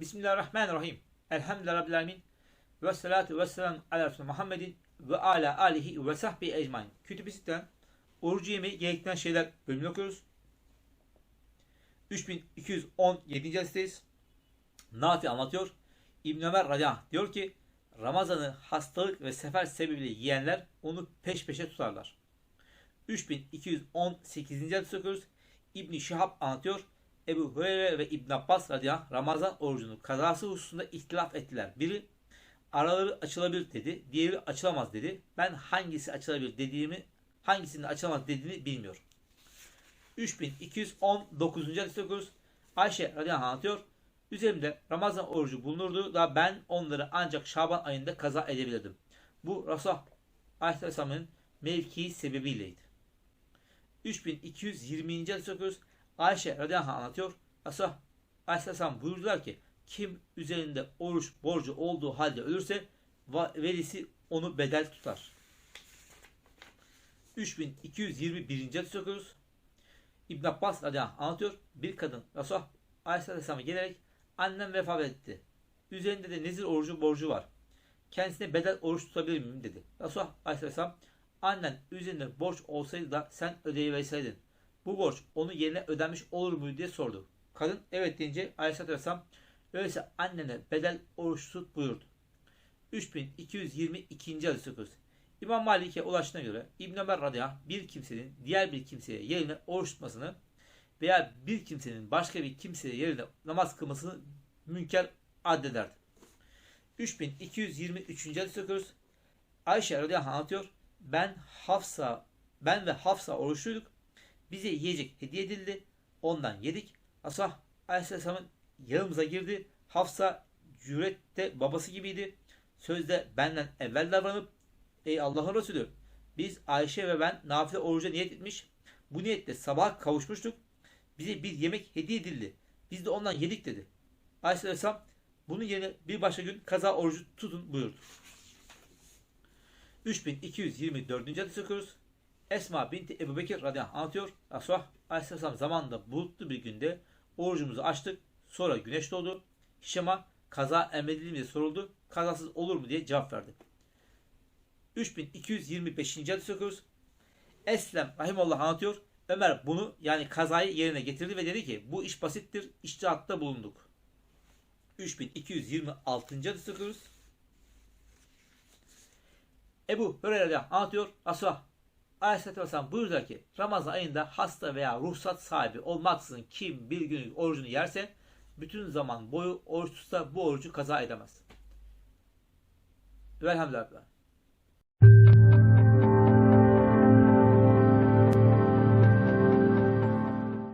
Bismillahirrahmanirrahim. Elhamdülillahi Rabbil Alemin. Ve salatu ve selam ala Resulü Muhammedin ve ala alihi ve sahbihi ecmain. Kütüb-i Sitte'den orucu yemeği gerektiren şeyler bölümünü okuyoruz. 3217. hadisteyiz. Nafi anlatıyor. İbn Ömer anh diyor ki Ramazan'ı hastalık ve sefer sebebiyle yiyenler onu peş peşe tutarlar. 3218. hadis okuyoruz. İbn Şihab anlatıyor. Ebu Hureyre ve İbn Abbas radıyallahu Ramazan orucunun kazası hususunda ihtilaf ettiler. Biri araları açılabilir dedi. Diğeri açılamaz dedi. Ben hangisi açılabilir dediğimi hangisinin açılamaz dediğini bilmiyorum. 3219. hadis okuyoruz. Ayşe radıyallahu anh anlatıyor. Üzerimde Ramazan orucu bulunurdu da ben onları ancak Şaban ayında kaza edebilirdim. Bu Resulullah Aleyhisselam'ın mevkii sebebiyleydi. 3220. hadis okuyoruz. Ayşe radıyallahu anlatıyor. Resulullah Aleyhisselam buyurdular ki kim üzerinde oruç borcu olduğu halde ölürse velisi onu bedel tutar. 3221. hadis okuyoruz. İbn Abbas radıyallahu anlatıyor. Bir kadın Resulullah Aleyhisselam'a gelerek annem vefat etti. Üzerinde de nezir orucu borcu var. Kendisine bedel oruç tutabilir miyim dedi. Resulullah Aleyhisselam annen üzerinde borç olsaydı da sen ödeyiverseydin. Bu borç onun yerine ödenmiş olur muydu diye sordu. Kadın evet deyince Aleyhisselatü Vesselam öyleyse annene bedel oruç tut buyurdu. 3222. hadis okuyoruz. İmam Malik'e ulaştığına göre İbn Ömer radıyallahu bir kimsenin diğer bir kimseye yerine oruç tutmasını veya bir kimsenin başka bir kimseye yerine namaz kılmasını münker addederdi. 3223. hadis okuyoruz. Ayşe radıyallahu anlatıyor. Ben Hafsa ben ve Hafsa oruçluyduk. Bize yiyecek hediye edildi. Ondan yedik. Asah Aleyhisselam'ın yanımıza girdi. Hafsa cürette babası gibiydi. Sözde benden evvel davranıp Ey Allah'ın Resulü biz Ayşe ve ben nafile oruca niyet etmiş. Bu niyetle sabah kavuşmuştuk. Bize bir yemek hediye edildi. Biz de ondan yedik dedi. Aleyhisselam bunun yerine bir başka gün kaza orucu tutun buyurdu. 3224. hadis okuyoruz. Esma binti Ebu Bekir radıyallahu anh anlatıyor. Resulullah aleyhisselam zamanında bulutlu bir günde orucumuzu açtık. Sonra güneş doğdu. Hişam'a kaza emredildi mi diye soruldu. Kazasız olur mu diye cevap verdi. 3225. hadis okuyoruz. Eslem Rahimallah anlatıyor. Ömer bunu yani kazayı yerine getirdi ve dedi ki bu iş basittir. İçtihatta bulunduk. 3226. hadis okuyoruz. Ebu Hureyre anlatıyor. Resulullah Aleyhisselatü Vesselam buyurdu ki Ramazan ayında hasta veya ruhsat sahibi olmaksızın kim bir günlük orucunu yerse bütün zaman boyu oruç bu orucu kaza edemez. Velhamdülillah.